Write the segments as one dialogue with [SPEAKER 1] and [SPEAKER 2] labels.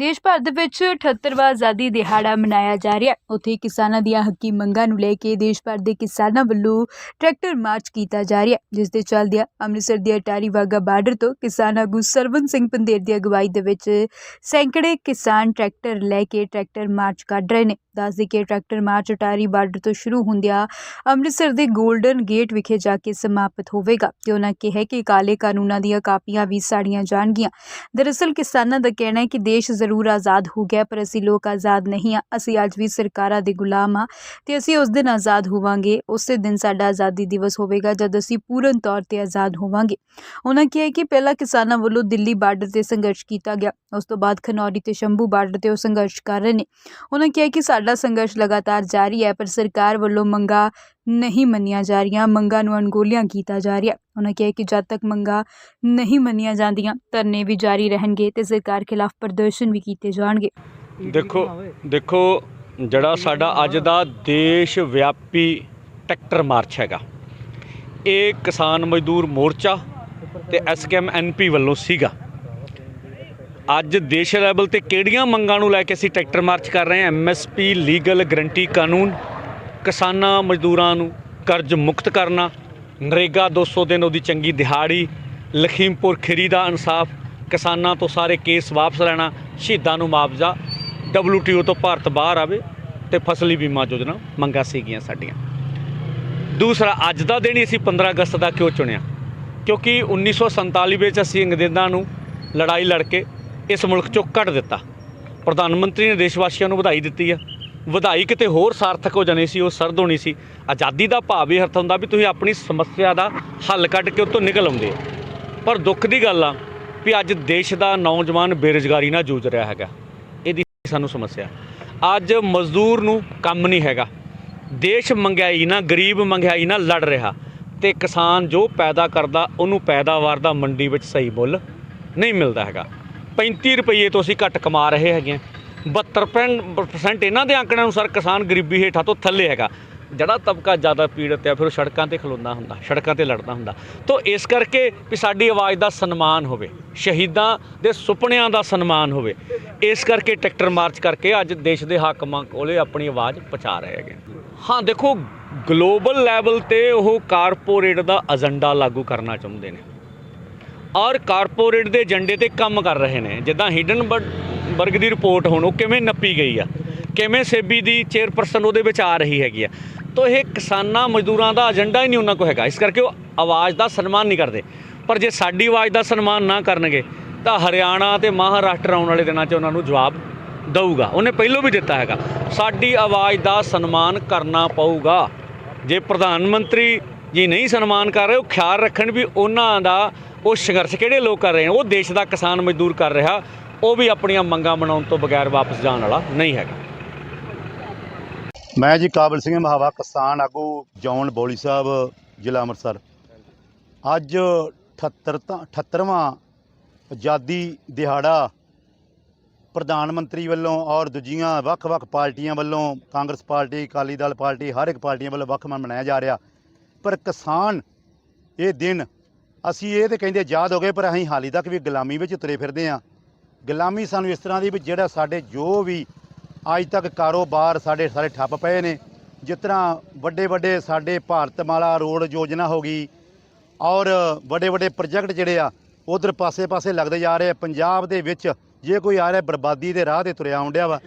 [SPEAKER 1] ਦੇਸ਼ ਭਰ ਦੇ ਵਿੱਚ 78ਵਾਂ ਆਜ਼ਾਦੀ ਦਿਹਾੜਾ ਮਨਾਇਆ ਜਾ ਰਿਹਾ ਹੈ। ਉੱਥੇ ਕਿਸਾਨਾਂ ਦੀਆਂ ਹੱਕੀ ਮੰਗਾਂ ਨੂੰ ਲੈ ਕੇ ਦੇਸ਼ ਭਰ ਦੇ ਕਿਸਾਨਾਂ ਵੱਲੋਂ ਟਰੈਕਟਰ ਮਾਰਚ ਕੀਤਾ ਜਾ ਰਿਹਾ ਹੈ। ਜਿਸ ਦੇ ਚੱਲਦਿਆਂ ਅੰਮ੍ਰਿਤਸਰ ਦੇ ਅਟਾਰੀ ਵਾਗਾ ਬਾਰਡਰ ਤੋਂ ਕਿਸਾਨ ਆਗੂ ਸਰਵਨ ਸਿੰਘ ਪੰਦੇਰ ਦੀ ਅਗਵਾਈ ਦੇ ਵਿੱਚ ਸੈਂਕੜੇ ਕਿਸਾਨ ਟਰੈਕਟਰ ਲੈ ਕੇ ਟਰੈਕਟਰ ਮਾਰਚ ਕੱਢ ਰਹੇ ਨੇ। ਦੱਸਦੇ ਕਿ ਟਰੈਕਟਰ ਮਾਰਚ ਅਟਾਰੀ ਬਾਰਡਰ ਤੋਂ ਸ਼ੁਰੂ ਹੁੰਦਿਆਂ ਅੰਮ੍ਰਿਤਸਰ ਦੇ 골ਡਨ ਗੇਟ ਵਿਖੇ ਜਾ ਕੇ ਸਮਾਪਤ ਹੋਵੇਗਾ ਤੇ ਉਹਨਾਂ ਕਿਹਾ ਕਿ ਕਾਲੇ ਕਾਨੂੰਨਾਂ ਦੀਆਂ ਕਾਪੀਆਂ ਵੀ ਸਾੜੀਆਂ ਜਾਣਗੀਆਂ। ਦਰਅਸਲ ਕਿਸਾਨਾਂ ਦਾ ਕਹਿਣਾ ਹੈ ਕਿ ਦੇਸ਼ ਜ਼ਰੂਰ ਆਜ਼ਾਦ ਹੋ ਗਿਆ, ਪਰ ਅਸੀਂ ਲੋਕ ਆਜ਼ਾਦ ਨਹੀਂ ਆ ਅਸੀਂ ਅੱਜ ਵੀ ਸਰਕਾਰਾਂ ਦੇ ਗੁਲਾਮ ਆ ਤੇ ਅਸੀਂ ਉਸ ਦਿਨ ਆਜ਼ਾਦ ਹੋਵਾਂਗੇ। ਉਸੇ ਦਿਨ ਸਾਡਾ ਆਜ਼ਾਦੀ ਦਿਵਸ ਹੋਵੇਗਾ ਜਦ ਅਸੀਂ ਪੂਰਨ ਤੌਰ ਤੇ ਆਜ਼ਾਦ ਹੋਵਾਂਗੇ। ਉਹਨਾਂ ਕਿਹਾ ਕਿ ਪਹਿਲਾਂ ਕਿਸਾਨਾਂ ਵੱਲੋਂ ਦਿੱਲੀ ਬਾਰਡਰ ਤੇ ਸੰਘਰਸ਼ ਕੀਤਾ ਗਿਆ। ਉਸ ਤੋਂ ਬਾਅਦ ਖਨੌਰੀ ਤੇ ਸ਼ੰਭੂ ਬਾਰਡਰ ਤੇ ਉਹ ਸੰਘਰਸ਼ ਕਰ ਰਹੇ ਨੇ। ਉਹਨਾਂ ਕਿਹਾ ਕਿ ਸਾਡਾ ਸੰਘਰਸ਼ ਲਗਾਤਾਰ ਜਾਰੀ ਹੈ, ਪਰ ਸਰਕਾਰ ਵੱਲੋਂ ਮੰਗਾਂ ਨਹੀਂ ਮੰਨੀਆਂ ਜਾ ਰਹੀਆਂ। ਮੰਗਾਂ ਨੂੰ ਅਣਗੋਲੀਆਂ ਕੀਤਾ ਜਾ ਰਿਹਾ। ਉਹਨਾਂ ਕਿਹਾ ਕਿ ਜਦ ਤੱਕ ਮੰਗਾਂ ਨਹੀਂ ਮੰਨੀਆਂ ਜਾਂਦੀਆਂ, ਧਰਨੇ ਵੀ ਜਾਰੀ ਰਹਿਣਗੇ ਤੇ ਸਰਕਾਰ ਖਿਲਾਫ ਪ੍ਰਦਰਸ਼ਨ ਵੀ ਕੀਤੇ ਜਾਣਗੇ।
[SPEAKER 2] ਦੇਖੋ ਦੇਖੋ, ਜਿਹੜਾ ਸਾਡਾ ਅੱਜ ਦਾ ਦੇਸ਼ ਵਿਆਪੀ ਟਰੈਕਟਰ ਮਾਰਚ ਹੈਗਾ, ਇਹ ਕਿਸਾਨ ਮਜ਼ਦੂਰ ਮੋਰਚਾ ਤੇ ਐਸਕੇਐਮ ਐਨਪੀ ਵੱਲੋਂ ਸੀਗਾ। ਅੱਜ ਦੇਸ਼ ਲੈਵਲ ਤੇ ਕਿਹੜੀਆਂ ਮੰਗਾਂ ਨੂੰ ਲੈ ਕੇ ਅਸੀਂ ਟਰੈਕਟਰ ਮਾਰਚ ਕਰ ਰਹੇ ਹਾਂ? ਐਮਐਸਪੀ ਲੀਗਲ ਗਰੰਟੀ ਕਾਨੂੰਨ ਕਿਸਾਨਾਂ ਮਜ਼ਦੂਰਾਂ ਨੂੰ ਕਰਜ਼ ਮੁਕਤ ਕਰਨਾ, ਨਰੇਗਾ 200 ਦਿਨ ਉਹਦੀ ਚੰਗੀ ਦਿਹਾੜੀ, ਲਖੀਮਪੁਰ ਖੀਰੀ ਦਾ ਇਨਸਾਫ, ਕਿਸਾਨਾਂ ਤੋਂ ਸਾਰੇ ਕੇਸ ਵਾਪਸ ਲੈਣਾ, ਸ਼ਹੀਦਾਂ ਨੂੰ ਮੁਆਵਜ਼ਾ WTO ਤੋਂ ਭਾਰਤ ਬਾਹਰ ਆਵੇ ਤੇ ਫਸਲੀ ਬੀਮਾ ਯੋਜਨਾ ਮੰਗਾਂ ਸੀਗੀਆਂ ਸਾਡੀਆਂ। ਦੂਸਰਾ, ਅੱਜ ਦਾ ਦਿਨ ਹੀ ਅਸੀਂ 15 ਅਗਸਤ ਦਾ ਕਿਉਂ ਚੁਣਿਆ? ਕਿਉਂਕਿ 1947 ਵਿੱਚ ਅਸੀਂ ਅੰਗਰੇਜ਼ਾਂ ਨੂੰ ਲੜਾਈ ਲੜ ਕੇ ਇਸ ਮੁਲਕ ਚੋਂ ਕੱਢ ਦਿੱਤਾ। ਪ੍ਰਧਾਨ ਮੰਤਰੀ ਨੇ ਦੇਸ਼ ਵਾਸੀਆਂ ਨੂੰ ਵਧਾਈ ਦਿੱਤੀ ਆ। ਵਧਾਈ ਕਿਤੇ ਹੋਰ ਸਾਰਥਕ ਹੋ ਜਾਣੀ ਸੀ, ਉਹ ਸਰਦ ਹੋਣੀ ਸੀ। ਆਜ਼ਾਦੀ ਦਾ ਭਾਵ ਇਹ ਅਰਥ ਹੁੰਦਾ ਵੀ ਤੁਸੀਂ ਆਪਣੀ ਸਮੱਸਿਆ ਦਾ ਹੱਲ ਕੱਢ ਕੇ ਉਹ ਤੋਂ ਨਿਕਲ ਆਉਂਦੇ ਪਰ ਦੁੱਖ ਦੀ ਗੱਲ ਆ ਵੀ ਅੱਜ ਦੇਸ਼ ਦਾ ਨੌਜਵਾਨ ਬੇਰੁਜ਼ਗਾਰੀ ਨਾਲ ਜੂਝ ਰਿਹਾ ਹੈਗਾ। ਇਹਦੀ ਸਾਨੂੰ ਸਮੱਸਿਆ ਅੱਜ ਮਜ਼ਦੂਰ ਨੂੰ ਕੰਮ ਨਹੀਂ ਹੈਗਾ। ਦੇਸ਼ ਮੰਗਾਈ ਨਾ, ਗਰੀਬ ਮੰਗਾਈ ਨਾਲ ਲੜ ਰਿਹਾ। ਤੇ ਕਿਸਾਨ ਜੋ ਪੈਦਾ ਕਰਦਾ, ਉਹਨੂੰ ਪੈਦਾਵਾਰ ਦਾ ਮੰਡੀ ਵਿੱਚ ਸਹੀ ਮੁੱਲ ਨਹੀਂ ਮਿਲਦਾ ਹੈਗਾ। 35 ਰੁਪਏ ਤੋਂ ਅਸੀਂ ਘੱਟ ਕਮਾ ਰਹੇ ਹੈਗੇ ਹਾਂ। 72% ਇਹਨਾਂ ਦੇ ਅੰਕੜਿਆਂ ਅਨੁਸਾਰ ਕਿਸਾਨ ਗਰੀਬੀ ਹੇਠਾਂ ਤੋਂ ਥੱਲੇ ਹੈਗਾ। ਜਿਹੜਾ ਤਬਕਾ ਜ਼ਿਆਦਾ ਪੀੜਤ ਹੈ, ਫਿਰ ਉਹ ਸੜਕਾਂ ਤੇ ਖਲੋਂਦਾ ਹੁੰਦਾ, ਸੜਕਾਂ ਤੇ ਲੜਦਾ ਹੁੰਦਾ। ਤੋਂ ਇਸ ਕਰਕੇ ਵੀ ਸਾਡੀ ਆਵਾਜ਼ ਦਾ ਸਨਮਾਨ ਹੋਵੇ, ਸ਼ਹੀਦਾਂ ਦੇ ਸੁਪਨਿਆਂ ਦਾ ਸਨਮਾਨ ਹੋਵੇ, ਇਸ ਕਰਕੇ ਟਰੈਕਟਰ ਮਾਰਚ ਕਰਕੇ ਅੱਜ ਦੇਸ਼ ਦੇ ਹਾਕਮਾਂ ਕੋਲੇ ਆਪਣੀ ਆਵਾਜ਼ ਪਹੁੰਚਾ ਰਹੇ ਹੈਗੇ। ਹਾਂ, ਦੇਖੋ, ਗਲੋਬਲ ਲੈਵਲ ਤੇ ਉਹ ਕਾਰਪੋਰੇਟ ਦਾ ਏਜੰਡਾ ਲਾਗੂ ਕਰਨਾ ਚਾਹੁੰਦੇ ਨੇ। ਔਰ ਕਾਰਪੋਰੇਟ ਦੇ ਏਜੰਡੇ ਤੇ ਕੰਮ ਕਰ ਰਹੇ ਨੇ। ਜਿੱਦਾਂ ਹਿਡਨ ਹਿਡਨਬਰਗ ਦੀ ਰਿਪੋਰਟ ਹੁਣ ਉਹ ਕਿਵੇਂ ਨੱਪੀ ਗਈ ਆ? ਕਿਵੇਂ ਸੇਬੀ ਦੀ ਚੇਅਰਪਰਸਨ ਉਹਦੇ ਵਿੱਚ ਆ ਰਹੀ ਹੈਗੀ ਆ? ਤਾਂ ਇਹ ਕਿਸਾਨਾਂ ਮਜ਼ਦੂਰਾਂ ਦਾ ਏਜੰਡਾ ਹੀ ਨਹੀਂ ਉਹਨਾਂ ਕੋਲ ਹੈਗਾ। ਇਸ ਕਰਕੇ ਉਹ ਆਵਾਜ਼ ਦਾ ਸਨਮਾਨ ਨਹੀਂ ਕਰਦੇ। ਪਰ ਜੇ ਸਾਡੀ ਆਵਾਜ਼ ਦਾ ਸਨਮਾਨ ਨਾ ਕਰਨਗੇ, ਤਾਂ ਹਰਿਆਣਾ ਤੇ ਮਹਾਰਾਸ਼ਟਰ ਆਉਣ ਵਾਲੇ ਦਿਨਾਂ 'ਚ ਉਹਨਾਂ ਨੂੰ ਜਵਾਬ ਦਊਗਾ। ਉਹਨੇ ਪਹਿਲਾਂ ਵੀ ਦਿੱਤਾ ਹੈਗਾ। ਸਾਡੀ ਆਵਾਜ਼ ਦਾ ਸਨਮਾਨ ਕਰਨਾ ਪਊਗਾ। ਜੇ ਪ੍ਰਧਾਨ ਮੰਤਰੀ ਜੀ ਨਹੀਂ ਸਨਮਾਨ ਕਰ ਰਹੇ, ਉਹ ਖਿਆਲ ਰੱਖਣ ਵੀ ਉਹਨਾਂ ਦਾ ਉਹ ਸੰਘਰਸ਼ ਕਿਹੜੇ ਲੋਕ ਕਰ ਰਹੇ ਨੇ, ਉਹ ਦੇਸ਼ ਦਾ ਕਿਸਾਨ ਮਜ਼ਦੂਰ ਕਰ ਰਿਹਾ, ਉਹ ਵੀ ਆਪਣੀਆਂ ਮੰਗਾਂ ਮਨਾਉਣ ਤੋਂ ਬਗੈਰ ਵਾਪਸ ਜਾਣ ਵਾਲਾ ਨਹੀਂ ਹੈਗਾ।
[SPEAKER 3] ਮੈਂ ਜੀ ਕਾਬਲ ਸਿੰਘ ਮਹਾਵਾ, ਕਿਸਾਨ ਆਗੂ ਜੌਨ ਬੋਲੀ ਸਾਹਿਬ, ਜ਼ਿਲ੍ਹਾ ਅੰਮ੍ਰਿਤਸਰ। ਅੱਜ 78 ਤਾਂ 78ਵਾਂ ਆਜ਼ਾਦੀ ਦਿਹਾੜਾ ਪ੍ਰਧਾਨ ਮੰਤਰੀ ਵੱਲੋਂ ਔਰ ਦੂਜੀਆਂ ਵੱਖ-ਵੱਖ ਪਾਰਟੀਆਂ ਵੱਲੋਂ ਕਾਂਗਰਸ ਪਾਰਟੀ, ਅਕਾਲੀ ਦਲ ਪਾਰਟੀ, ਹਰ ਇੱਕ ਪਾਰਟੀਆਂ ਵੱਲੋਂ ਵੱਖ ਮਨਾਇਆ ਜਾ ਰਿਹਾ। ਪਰ ਕਿਸਾਨ ਇਹ ਦਿਨ ਅਸੀਂ ਇਹ ਤੇ ਕਹਿੰਦੇ ਆਜ਼ਾਦ ਹੋ ਗਏ, ਪਰ ਅਸੀਂ ਹਾਲੀ ਤੱਕ ਵੀ ਗੁਲਾਮੀ ਵਿੱਚ ਤੁਰੇ ਫਿਰਦੇ ਹਾਂ। ਗੁਲਾਮੀ ਸਾਨੂੰ ਇਸ ਤਰ੍ਹਾਂ ਦੀ ਵੀ ਜਿਹੜਾ ਸਾਡੇ ਜੋ ਵੀ ਅੱਜ ਤੱਕ ਕਾਰੋਬਾਰ ਸਾਡੇ ਸਾਰੇ ਠੱਪ ਪਏ ਨੇ, ਜਿਸ ਤਰ੍ਹਾਂ ਵੱਡੇ ਵੱਡੇ ਸਾਡੇ ਭਾਰਤਮਾਲਾ ਰੋਡ ਯੋਜਨਾ ਹੋ ਗਈ ਔਰ ਵੱਡੇ ਵੱਡੇ ਪ੍ਰੋਜੈਕਟ ਜਿਹੜੇ ਆ, ਉਧਰ ਪਾਸੇ-ਪਾਸੇ ਲੱਗਦੇ ਜਾ ਰਹੇ ਆ। ਪੰਜਾਬ ਦੇ ਵਿੱਚ ਜੇ ਕੋਈ ਆ ਰਿਹਾ ਬਰਬਾਦੀ ਦੇ ਰਾਹ ਤੇ ਤੁਰਿਆ ਆਉਂਦਿਆ ਵਾ,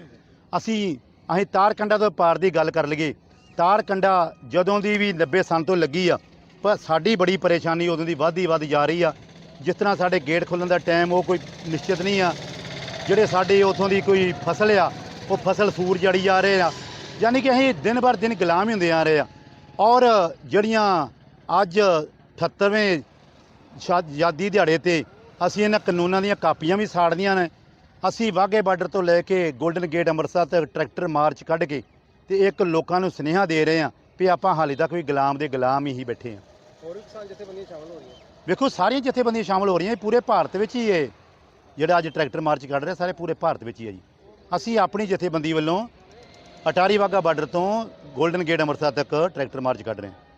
[SPEAKER 3] ਅਸੀਂ ਅਸੀਂ ਤਾਰਕੰਡਾ ਤੋਂ ਪਾਰ ਦੀ ਗੱਲ ਕਰ ਲਈਏ। ਤਾਰਕੰਡਾ ਜਦੋਂ ਦੀ ਵੀ 90 ਸਾਲ ਤੋਂ ਲੱਗੀ ਆ, ਪਰ ਸਾਡੀ ਬੜੀ ਪਰੇਸ਼ਾਨੀ ਉਦੋਂ ਦੀ ਵੱਧਦੀ ਵੱਧ ਜਾ ਰਹੀ ਆ। ਜਿਸ ਤਰ੍ਹਾਂ ਸਾਡੇ ਗੇਟ ਖੁੱਲਣ ਦਾ ਟਾਈਮ ਉਹ ਕੋਈ ਨਿਸ਼ਚਿਤ ਨਹੀਂ ਆ। ਜਿਹੜੇ ਸਾਡੇ ਉਥੋਂ ਦੀ ਕੋਈ ਫਸਲ ਆ, ਉਹ ਫਸਲ ਸੂਰ ਜੜੀ ਜਾ ਰਹੇ ਆ। ਯਾਨੀ ਕਿ ਅਸੀਂ ਦਿਨ ਬਰ ਦਿਨ ਗੁਲਾਮ ਹੀ ਹੁੰਦੇ ਆ ਰਹੇ ਆ। ਔਰ ਜਿਹੜੀਆਂ ਅੱਜ 78ਵੇਂ ਸ਼ਾ- ਆਜ਼ਾਦੀ ਦਿਹਾੜੇ ਤੇ ਅਸੀਂ ਇਹਨਾਂ ਕਾਨੂੰਨਾਂ ਦੀਆਂ ਕਾਪੀਆਂ ਵੀ ਸਾੜਦੀਆਂ ਨੇ, ਅਸੀਂ ਵਾਘੇ ਬਾਰਡਰ ਤੋਂ ਲੈ ਕੇ 골ਡਨ ਗੇਟ ਅੰਮ੍ਰਿਤਸਰ ਤੱਕ ਟਰੈਕਟਰ ਮਾਰਚ ਕੱਢ ਕੇ ਤੇ ਇੱਕ ਲੋਕਾਂ ਨੂੰ ਸੁਨੇਹਾ ਦੇ ਰਹੇ ਆ ਵੀ ਆਪਾਂ ਹਾਲੇ ਤੱਕ ਵੀ ਗੁਲਾਮ ਦੇ ਗੁਲਾਮ ਹੀ ਬੈਠੇ ਆ
[SPEAKER 4] ਹੋਰ ਵੀ ਕਿਸਾਨ ਜਥੇਬੰਦੀਆਂ ਸ਼ਾਮਲ ਹੋ ਰਹੀਆਂ?
[SPEAKER 3] ਵੇਖੋ ਸਾਰੀਆਂ ਜਥੇਬੰਦੀਆਂ ਸ਼ਾਮਲ ਹੋ ਰਹੀਆਂ ਇਹ ਪੂਰੇ ਭਾਰਤ ਵਿੱਚ ਹੀ ਇਹ ਜਿਹੜਾ ਅੱਜ ਟਰੈਕਟਰ ਮਾਰਚ ਕੱਢ ਰਿਹਾ ਸਾਰੇ ਪੂਰੇ ਭਾਰਤ ਵਿੱਚ ਹੀ ਹੈ ਜੀ। ਅਸੀਂ ਆਪਣੀ ਜਥੇਬੰਦੀ ਵੱਲੋਂ ਅਟਾਰੀ ਵਾਹਗਾ ਬਾਰਡਰ ਤੋਂ 골ਡਨ ਗੇਟ ਅੰਮ੍ਰਿਤਸਰ ਤੱਕ ਟਰੈਕਟਰ ਮਾਰਚ ਕੱਢ ਰਹੇ ਹਾਂ।